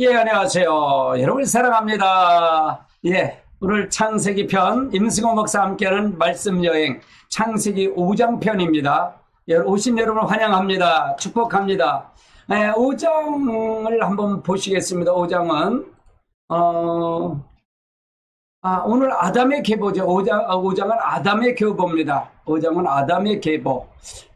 예, 안녕하세요. 여러분 사랑합니다. 예, 오늘 창세기 편 임승호 목사 함께하는 말씀 여행 창세기 5장 편입니다. 예, 오신 여러분 환영합니다. 축복합니다. 예, 5장을 한번 보시겠습니다. 5장은 어, 아, 오늘 아담의 계보죠. 5장, 5장은 아담의 계보입니다. 5장은 아담의 계보.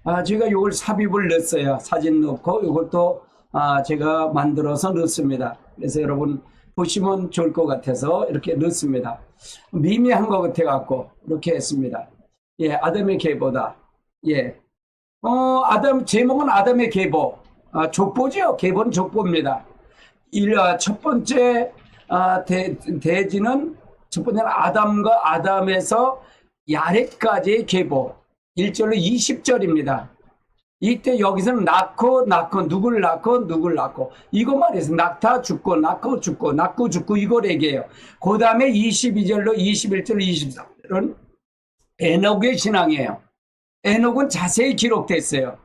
아, 제가 이걸 삽입을 넣었어요. 사진 넣고 이것도 아, 제가 만들어서 넣습니다. 그래서 여러분 보시면 좋을 것 같아서 이렇게 넣습니다. 미미한 것 같아 갖고 이렇게 했습니다. 예, 아담의 계보다. 예. 어, 아담, 제목은 아담의 계보. 아, 족보죠. 계보는 족보입니다. 일, 아, 첫 번째, 아, 대, 대지는 첫 번째는 아담과 아담에서 야렛까지의 계보. 1절로 20절입니다. 이때 여기서는 낳고 낳고 누굴 낳고 누굴 낳고 이것만 해서 낳다 죽고 낳고 죽고 낳고 죽고 이걸 얘기해요. 그 다음에 22절로 21절로 23절은 에녹의 신앙이에요. 에녹은 자세히 기록됐어요.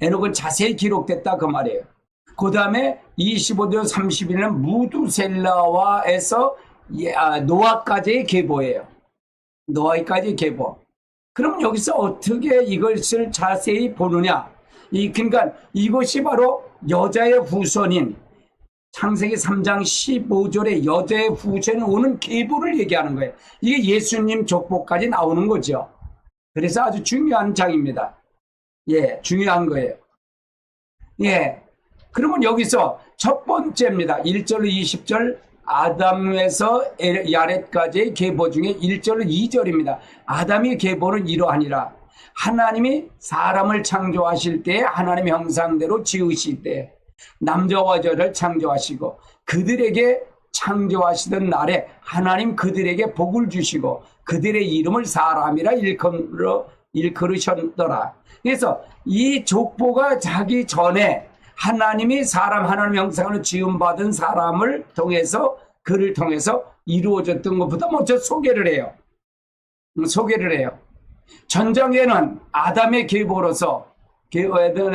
에녹은 자세히 기록됐다 그 말이에요. 그 다음에 25절 31은 무두셀라와에서 예, 아, 노아까지의 계보예요. 노아까지 계보. 그럼 여기서 어떻게 이것을 자세히 보느냐? 이, 그러니까 이것이 바로 여자의 후손인 창세기 3장 15절에 여자의 후손에 오는 계보를 얘기하는 거예요. 이게 예수님 족보까지 나오는 거죠. 그래서 아주 중요한 장입니다. 예, 중요한 거예요. 예. 그러면 여기서 첫 번째입니다. 1절로 20절 아담에서 에- 야렛까지의 계보 중에 1절로 2절입니다. 아담의 계보는 이러하니라. 하나님이 사람을 창조하실 때 하나님의 형상대로 지으실 때 남자와 여자를 창조하시고 그들에게 창조하시던 날에 하나님 그들에게 복을 주시고 그들의 이름을 사람이라 일컬으셨더라. 그래서 이 족보가 자기 전에 하나님이 사람 하나님 형상으로 지음받은 사람을 통해서 그를 통해서 이루어졌던 것보다 먼저 소개를 해요. 음, 소개를 해요. 전장에는 아담의 계보로서 계-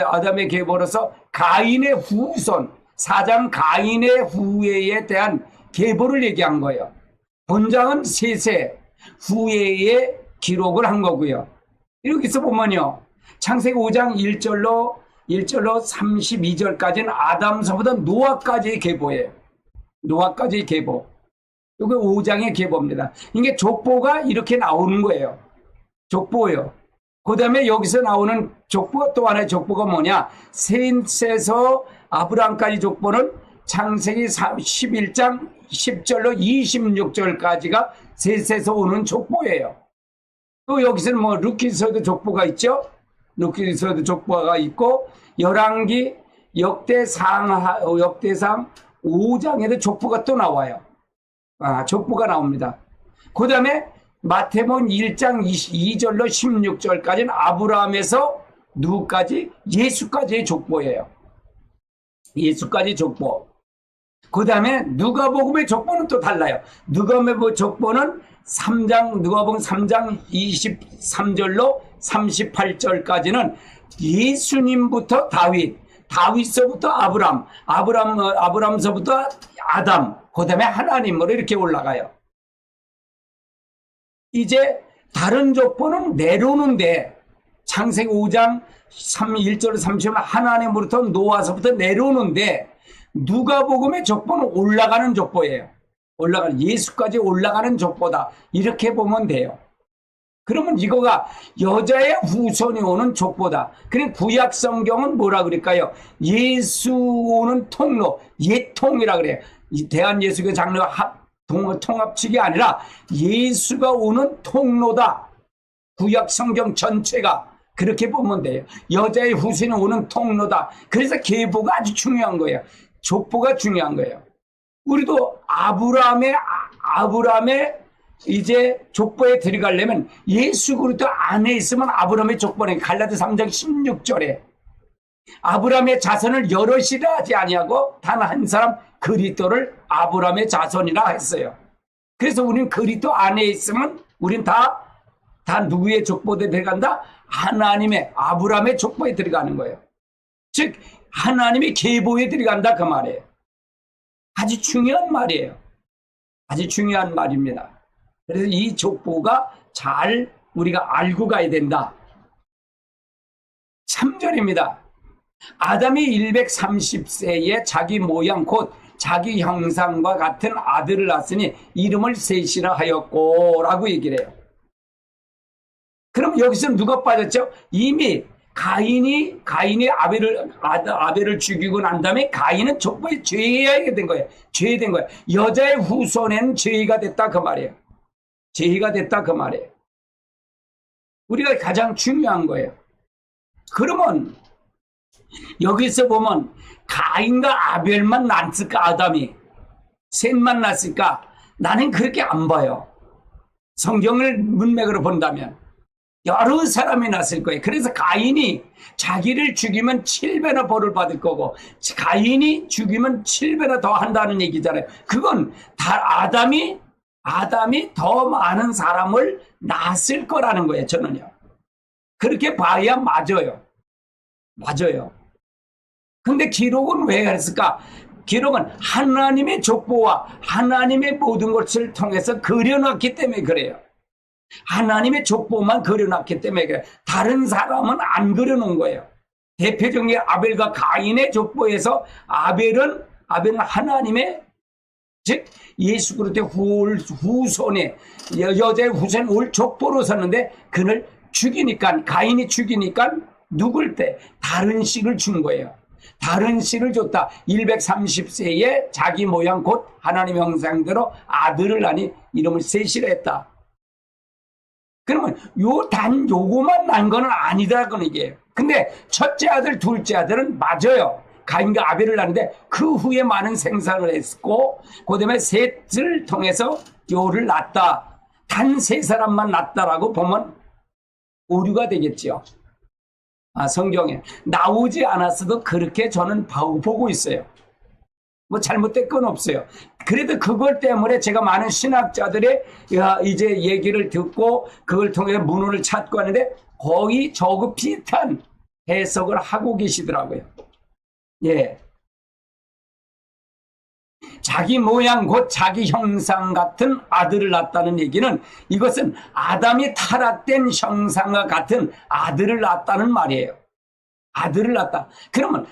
아담의 계보로서 가인의 후손 사장 가인의 후예에 대한 계보를 얘기한 거예요. 본장은 세세 후예의 기록을 한 거고요. 여기서 보면요. 창세기 5장 1절로 1절로 32절까지는 아담서부터 노아까지의 계보예요. 노아까지의 계보. 이게 5장의 계보입니다. 이게 족보가 이렇게 나오는 거예요. 족보예요. 그 다음에 여기서 나오는 족보가 또 하나의 족보가 뭐냐? 셋에서 아브라함까지 족보는 창세기 11장 10절로 26절까지가 셋에서 오는 족보예요. 또 여기서는 뭐 루키서도 족보가 있죠? 루키서도 족보가 있고 열왕기 역대상 역대상 5장에도 족보가 또 나와요. 아, 족보가 나옵니다. 그 다음에 마태복음 1장 22절로 16절까지는 아브라함에서 누구까지? 예수까지의 족보예요. 예수까지 족보. 그 다음에 누가복음의 족보는 또 달라요. 누가복음의 족보는 3장, 누가복음 3장 23절로 38절까지는 예수님부터 다윗, 다윗서부터 아브람, 아브람, 어, 아브람서부터 아담, 그 다음에 하나님으로 이렇게 올라가요. 이제 다른 족보는 내려오는데 창세기 5장 3, 1절 30은 하나님으로부터 노아서부터 내려오는데 누가복음의 족보는 올라가는 족보예요. 올라가는 예수까지 올라가는 족보다 이렇게 보면 돼요. 그러면 이거가 여자의 후손이 오는 족보다. 그래 구약 성경은 뭐라 그럴까요? 예수 오는 통로, 예통이라 그래요. 이 대한 예수교 장로 합 동- 통합 측이 아니라 예수가 오는 통로다. 구약 성경 전체가 그렇게 보면 돼요. 여자의 후손이 오는 통로다. 그래서 계보가 아주 중요한 거예요. 족보가 중요한 거예요. 우리도 아브라함의 아- 아브라함의 이제 족보에 들어가려면 예수 그리스도 안에 있으면 아브라함의 족보에 갈라디 3장 16절에 아브라함의 자손을 여럿이라 하지 아니하고 단 한 사람 그리스도를 아브라함의 자손이라 했어요. 그래서 우리는 그리스도 안에 있으면 우린 다 다 누구의 족보에 들어간다? 하나님의 아브라함의 족보에 들어가는 거예요. 즉 하나님의 계보에 들어간다 그 말이에요. 아주 중요한 말이에요. 아주 중요한 말입니다. 그래서 이 족보가 잘 우리가 알고 가야 된다. 3절입니다. 아담이 130세에 자기 모양 곧 자기 형상과 같은 아들을 낳았으니 이름을 셋이라 하였고 라고 얘기를 해요. 그럼 여기서 누가 빠졌죠? 이미 가인이 가인이 아벨을 아, 아벨을 죽이고 난 다음에 가인은 족보에 죄하게 된 거예요. 죄된 거예요. 여자의 후손에는 죄가 됐다 그 말이에요. 죄가 됐다 그 말이에요. 우리가 가장 중요한 거예요. 그러면 여기서 보면 가인과 아벨만 낳았을까 아담이 셋만 낳았을까 나는 그렇게 안 봐요. 성경을 문맥으로 본다면 여러 사람이 났을 거예요. 그래서 가인이 자기를 죽이면 7배나 벌을 받을 거고 가인이 죽이면 7배나 더 한다는 얘기잖아요. 그건 다 아담이 아담이 더 많은 사람을 낳았을 거라는 거예요. 저는요. 그렇게 봐야 맞아요. 맞아요. 근데 기록은 왜 그랬을까? 기록은 하나님의 족보와 하나님의 모든 것을 통해서 그려놨기 때문에 그래요. 하나님의 족보만 그려놨기 때문에 그래. 다른 사람은 안 그려놓은 거예요. 대표적인 아벨과 가인의 족보에서 아벨은 아벨은 하나님의 즉 예수 그리스도의 후, 후손에 여- 여자의 후손 올 족보로 섰는데 그를 죽이니까 가인이 죽이니까 누굴 때 다른 씨를 준 거예요. 다른 씨를 줬다. 130세에 자기 모양 곧 하나님 형상대로 아들을 낳니 이름을 셋이라 했다. 그러면 요 단 요거만 난 거는 아니다라는 얘기예요. 근데 첫째 아들, 둘째 아들은 맞아요. 가인과 아벨을 낳는데 그 후에 많은 생산을 했고 그다음에 셋을 통해서 요를 낳았다. 단 세 사람만 낳았다라고 보면 오류가 되겠지요. 아, 성경에 나오지 않았어도 그렇게 저는 봐- 보고 있어요. 뭐 잘못된 건 없어요. 그래도 그걸 때문에 제가 많은 신학자들의 야, 이제 얘기를 듣고 그걸 통해 문헌을 찾고 하는데 거의 저그 비슷한 해석을 하고 계시더라고요. 예. 자기 모양 곧 자기 형상 같은 아들을 낳았다는 얘기는 이것은 아담이 타락된 형상과 같은 아들을 낳았다는 말이에요. 아들을 낳았다. 그러면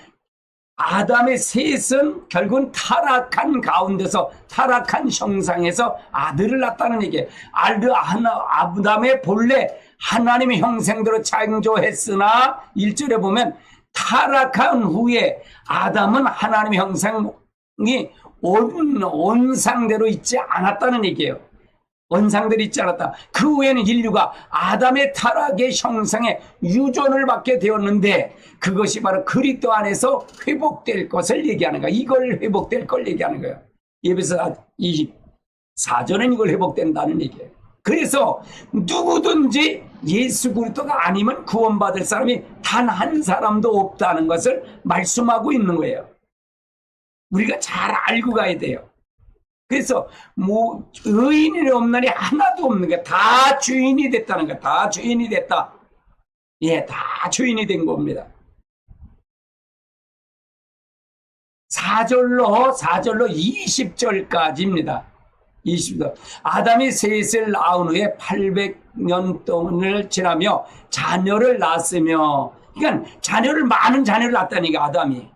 아담의 셋은 결국은 타락한 가운데서 타락한 형상에서 아들을 낳았다는 얘기예요. 알드 하나 아담의 본래 하나님의 형상대로 창조했으나 1절에 보면 타락한 후에 아담은 하나님의 형상이 온, 온 상대로 있지 않았다는 얘기예요. 원상대로 있지 않았다. 그 후에는 인류가 아담의 타락의 형상에 유전을 받게 되었는데 그것이 바로 그리스도 안에서 회복될 것을 얘기하는 거야. 이걸 회복될 걸 얘기하는 거예요. 예배서 24절은 이걸 회복된다는 얘기예요. 그래서 누구든지 예수 그리스도가 아니면 구원받을 사람이 단 한 사람도 없다는 것을 말씀하고 있는 거예요. 우리가 잘 알고 가야 돼요. 그래서 뭐 의인이 없나니 하나도 없는 게다 주인이 됐다는 거야. 다 주인이 됐다. 예, 다 주인이 된 겁니다. 4절로 4절로 20절까지입니다. 20절. 아담이 셋을 낳은 후에 800년 동안을 지나며 자녀를 낳았으며 그러니까 자녀를 많은 자녀를 낳았다니까 아담이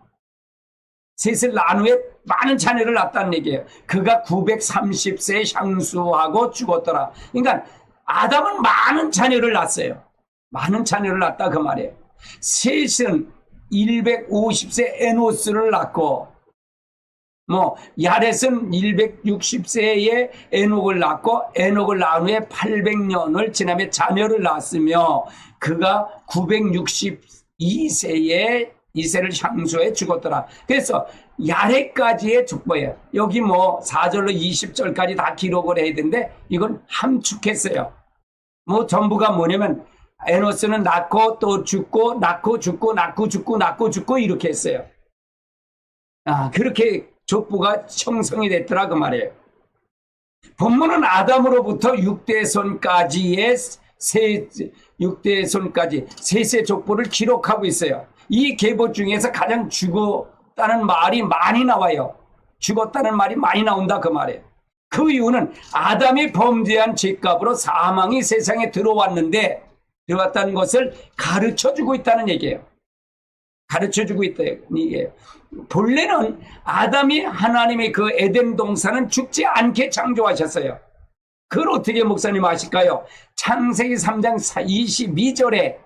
셋을 낳은 후에 많은 자녀를 낳았다는 얘기예요. 그가 930세에 향수하고 죽었더라. 그러니까 아담은 많은 자녀를 낳았어요. 많은 자녀를 낳았다 그 말이에요. 셋은 150세 에노스를 낳고 뭐 야렛은 160세에 에녹을 낳고 에녹을 낳은 후에 800년을 지나며 자녀를 낳았으며 그가 962세에 이세를 향수해 죽었더라. 그래서 야레까지의 족보예요. 여기 뭐 4절로 20절까지 다 기록을 해야 되는데 이건 함축했어요. 뭐 전부가 뭐냐면 에노스는 낳고 또 죽고 낳고 죽고 낳고 죽고 낳고 죽고 이렇게 했어요. 아 그렇게 족보가 형성이 됐더라 그 말이에요. 본문은 아담으로부터 6대 손까지의 세 6대 손까지 셋의 족보를 기록하고 있어요. 이 계보 중에서 가장 죽었다는 말이 많이 나와요. 죽었다는 말이 많이 나온다 그 말이에요. 그 이유는 아담이 범죄한 죄값으로 사망이 세상에 들어왔는데 들어왔다는 것을 가르쳐 주고 있다는 얘기예요. 가르쳐 주고 있다는 얘기예요. 본래는 아담이 하나님의 그 에덴 동산은 죽지 않게 창조하셨어요. 그걸 어떻게 목사님 아실까요? 창세기 3장 22절에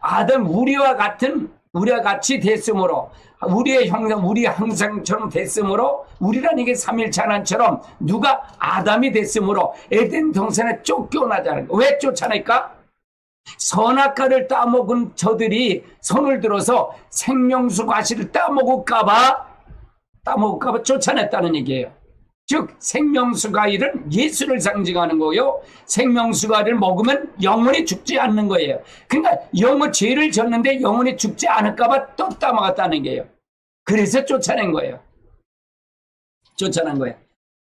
아담 우리와 같은 우리와 같이 됐으므로 우리의 형상 우리 형상처럼 됐으므로 우리란 이게 삼일찬란처럼 누가 아담이 됐으므로 에덴 동산에 쫓겨나자는 거. 왜 쫓아낼까? 선악과를 따먹은 저들이 손을 들어서 생명수 과실을 따먹을까봐 따먹을까봐 쫓아냈다는 얘기예요. 즉 생명수 과일은 예수를 상징하는 거요. 생명수 과일을 먹으면 영원히 죽지 않는 거예요. 그러니까 영원 죄를 졌는데 영원히 죽지 않을까봐 또 따먹었다는 게요. 그래서 쫓아낸 거예요. 쫓아낸 거예요.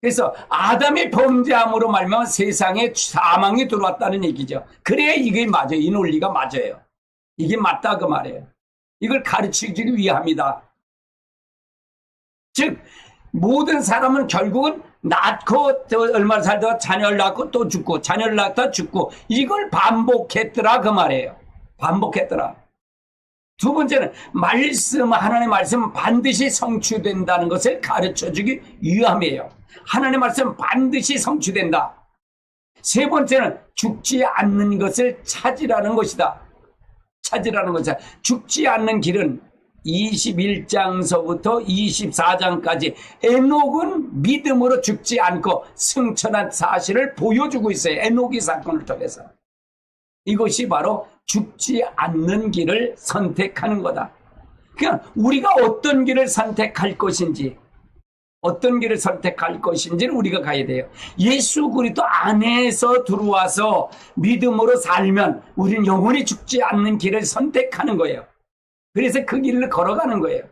그래서 아담이 범죄함으로 말미암아 세상에 사망이 들어왔다는 얘기죠. 그래야 이게 맞아요. 이 논리가 맞아요. 이게 맞다 그 말이에요. 이걸 가르치기 위함이다. 즉 모든 사람은 결국은 낳고 또 얼마 살다가 자녀를 낳고 또 죽고 자녀를 낳다 죽고 이걸 반복했더라 그 말이에요. 반복했더라. 두 번째는 말씀 하나님의 말씀 반드시 성취된다는 것을 가르쳐 주기 위함이에요. 하나님의 말씀 반드시 성취된다. 세 번째는 죽지 않는 것을 찾으라는 것이다. 찾으라는 것이다. 죽지 않는 길은 21장서부터 24장까지 에녹은 믿음으로 죽지 않고 승천한 사실을 보여주고 있어요. 에녹이 사건을 통해서. 이것이 바로 죽지 않는 길을 선택하는 거다. 그냥 우리가 어떤 길을 선택할 것인지, 어떤 길을 선택할 것인지를 우리가 가야 돼요. 예수 그리스도 안에서 들어와서 믿음으로 살면 우리는 영원히 죽지 않는 길을 선택하는 거예요. 그래서 그 길을 걸어가는 거예요.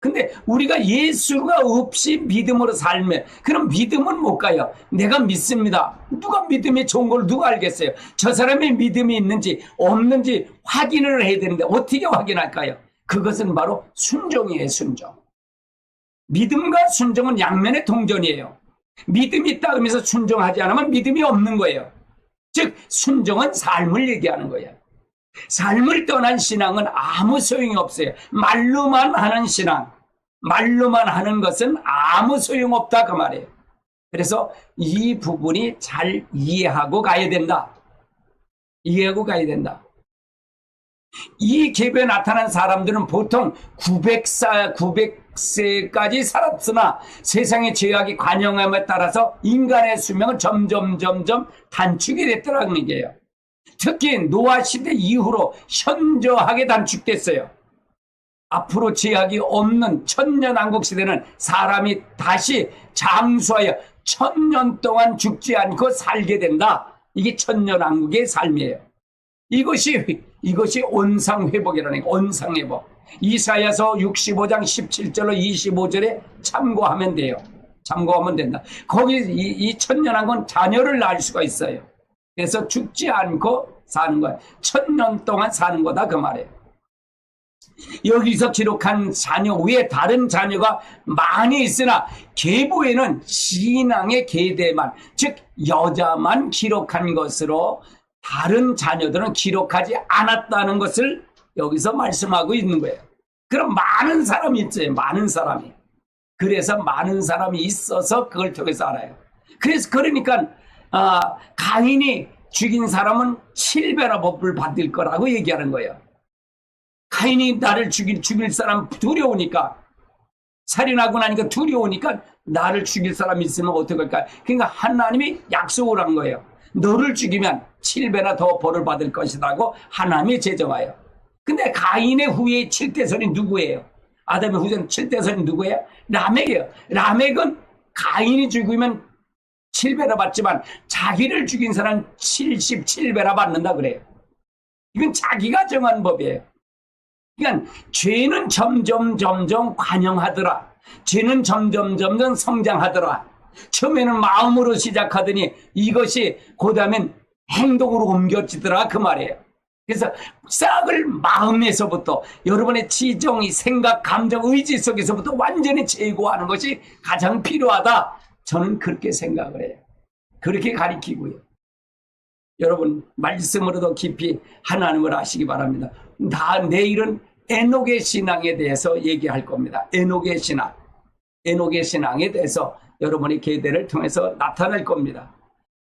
근데 우리가 예수가 없이 믿음으로 살면 그럼 믿음은 못 가요. 내가 믿습니다. 누가 믿음이 좋은 걸 누가 알겠어요? 저 사람의 믿음이 있는지 없는지 확인을 해야 되는데 어떻게 확인할까요? 그것은 바로 순종이에요, 순종. 믿음과 순종은 양면의 동전이에요. 믿음이 있다 그러면서 순종하지 않으면 믿음이 없는 거예요. 즉 순종은 삶을 얘기하는 거예요. 삶을 떠난 신앙은 아무 소용이 없어요. 말로만 하는 신앙, 말로만 하는 것은 아무 소용 없다 그 말이에요. 그래서 이 부분이 잘 이해하고 가야 된다. 이해하고 가야 된다. 이 계보에 나타난 사람들은 보통 900사, 900세까지 살았으나 세상의 죄악이 관영함에 따라서 인간의 수명은 점점, 점점 단축이 됐더라는 얘기예요. 특히 노아 시대 이후로 현저하게 단축됐어요. 앞으로 제약이 없는 천년왕국 시대는 사람이 다시 장수하여 천년 동안 죽지 않고 살게 된다. 이게 천년왕국의 삶이에요. 이것이 이것이 온상회복이라는. 온상회복. 이사야서 65장 17절로 25절에 참고하면 돼요. 참고하면 된다. 거기 이, 이 천년왕국은 자녀를 낳을 수가 있어요. 그래서 죽지 않고 사는 거야. 천년 동안 사는 거다 그 말이에요. 여기서 기록한 자녀 외에 다른 자녀가 많이 있으나 계보에는 신앙의 계대만 즉 여자만 기록한 것으로 다른 자녀들은 기록하지 않았다는 것을 여기서 말씀하고 있는 거예요. 그럼 많은 사람이 있어요. 많은 사람이. 그래서 많은 사람이 있어서 그걸 통해서 알아요. 그래서 그러니까 아, 가인이 죽인 사람은 7배나 법을 받을 거라고 얘기하는 거예요. 가인이 나를 죽일, 죽일 사람 두려우니까, 살인하고 나니까 두려우니까 나를 죽일 사람이 있으면 어떡할까? 그러니까 하나님이 약속을 한 거예요. 너를 죽이면 7배나 더 벌을 받을 것이라고 하나님이 제정하여. 근데 가인의 후에 7대선이 누구예요? 아담의 후손 7대선이 누구예요? 라멕이에요. 라멕은 가인이 죽으면 7배나 받지만 자기를 죽인 사람 77배나 받는다 그래요. 이건 자기가 정한 법이에요. 그러니까 죄는 점점 점점 관영하더라. 죄는 점점 점점 성장하더라. 처음에는 마음으로 시작하더니 이것이 고다음엔 행동으로 옮겨지더라 그 말이에요. 그래서 싹을 마음에서부터 여러분의 지정이 생각, 감정, 의지 속에서부터 완전히 제거하는 것이 가장 필요하다. 저는 그렇게 생각을 해요. 그렇게 가리키고요. 여러분 말씀으로도 깊이 하나님을 아시기 바랍니다. 다 내일은 에녹의 신앙에 대해서 얘기할 겁니다. 에녹의 신앙, 에녹의 신앙에 대해서 여러분의 계대를 통해서 나타날 겁니다.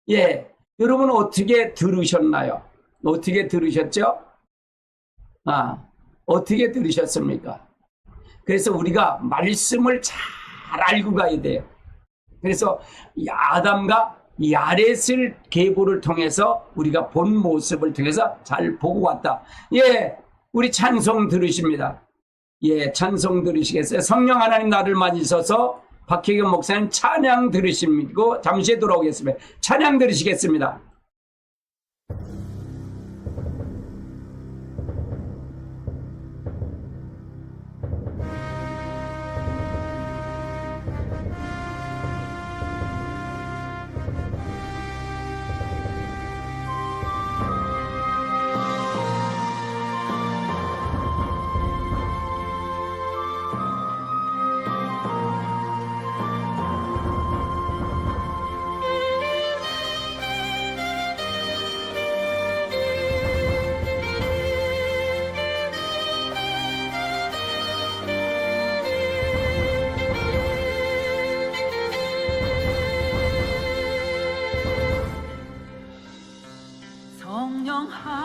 예, 여러분 어떻게 들으셨나요? 어떻게 들으셨죠? 아, 어떻게 들으셨습니까? 그래서 우리가 말씀을 잘 알고 가야 돼요. 그래서 이 아담과 야렛을 계보를 통해서 우리가 본 모습을 통해서 잘 보고 왔다. 예, 우리 찬송 들으십니다. 예, 찬송 들으시겠어요? 성령 하나님 나를 맞으셔서 박혜경 목사님 찬양 들으시고 잠시 돌아오겠습니다. 찬양 들으시겠습니다.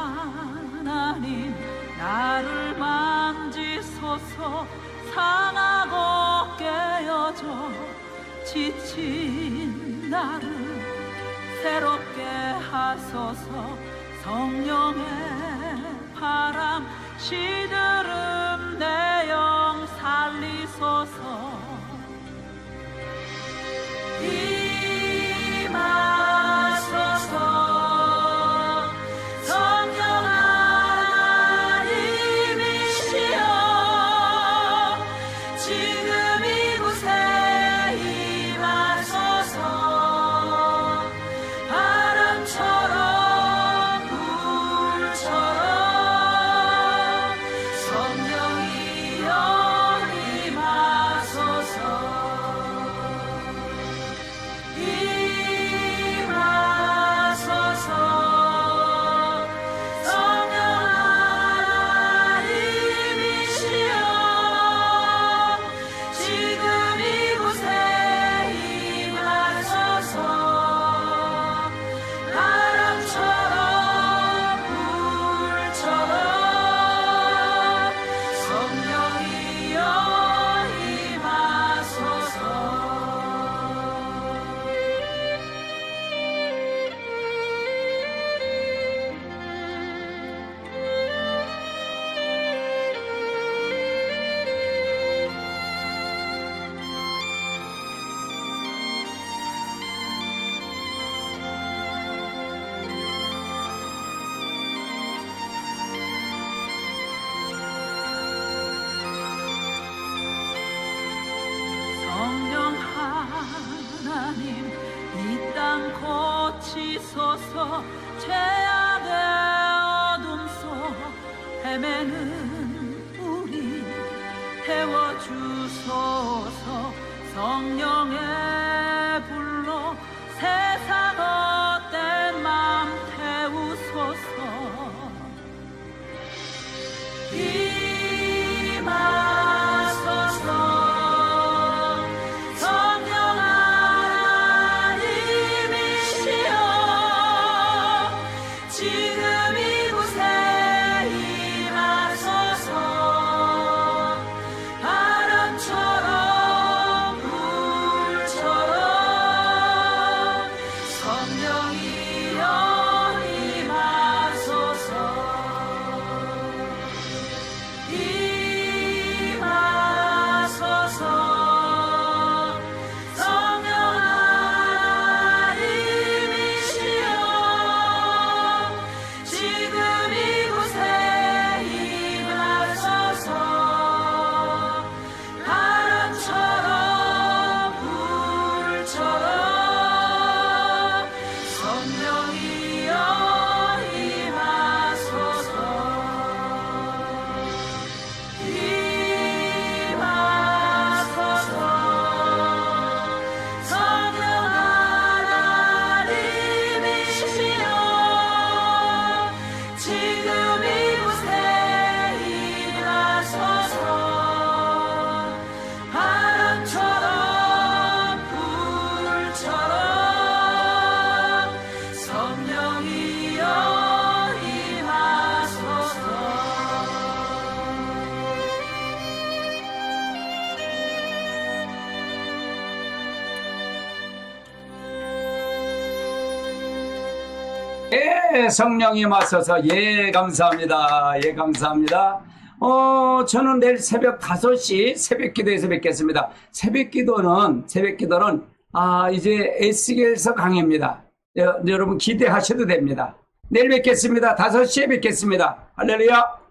하나님 나를 만지소서 상하고 깨어져 지친 나를 새롭게 하소서. 성령의 바람 시드름 내영 살리소서 예, 성령이 맞서서 예, 감사합니다. 예, 감사합니다. 어, 저는 내일 새벽 5시 새벽 기도에서 뵙겠습니다. 새벽 기도는, 새벽 기도는, 아, 이제 에스겔서 강의입니다. 여, 여러분 기대하셔도 됩니다. 내일 뵙겠습니다. 5시에 뵙겠습니다. 할렐루야.